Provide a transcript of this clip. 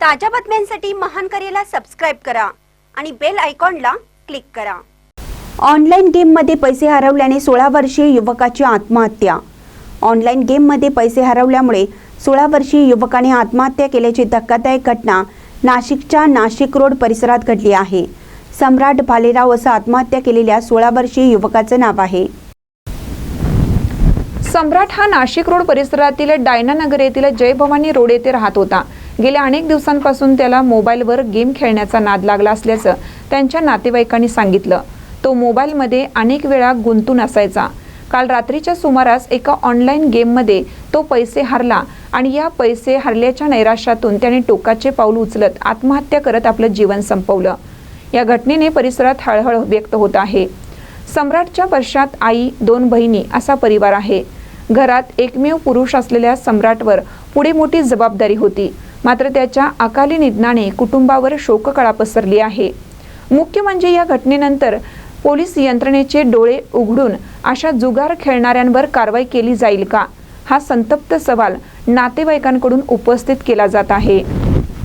ताज्या बातम्यांसाठी महान करेला सबस्क्राईब करा आणि बेल आयकॉनला क्लिक करा. ऑनलाईन गेममध्ये पैसे हरवल्याने सोळा वर्षीय युवकाची आत्महत्या. ऑनलाईन गेममध्ये पैसे हरवल्यामुळे सोळा वर्षीय युवकाने आत्महत्या केल्याची धक्कादायक घटना नाशिकच्या नाशिक रोड परिसरात घडली आहे. सम्राट भालेराव असं आत्महत्या केलेल्या सोळा वर्षीय युवकाचं नाव आहे. सम्राट हा नाशिक रोड परिसरातील डायनानगर येथील जय भवानी रोड येथे राहत होता. गेल्या अनेक दिवसांपासून त्याला मोबाईलवर गेम खेळण्याचा नाद लागला असल्याचं त्यांच्या नातेवाईकांनी सांगितलं. तो मोबाईलमध्ये अनेक वेळा गुंतून असायचा. काल रात्रीच्या सुमारास एका ऑनलाईन गेममध्ये तो पैसे हरला आणि या पैसे हरल्याच्या नैराश्यातून त्याने टोकाचे पाऊल उचलत आत्महत्या करत आपलं जीवन संपवलं. या घटनेने परिसरात हळहळ व्यक्त होत आहे. सम्राटच्या वर्षात आई दोन बहिणी असा परिवार आहे. घरात एकमेव पुरुष असलेल्या सम्राटवर पुढे मोठी जबाबदारी होती. मात्र त्याच्या अकाली निधनाने कुटुंबावर शोककळा पसरली आहे. मुख्य म्हणजे या घटनेनंतर पोलीस यंत्रणेचे डोळे उघडून अशा जुगार खेळणाऱ्यांवर कारवाई केली जाईल का? हा संतप्त सवाल नातेवाईकांकडून उपस्थित केला जात आहे.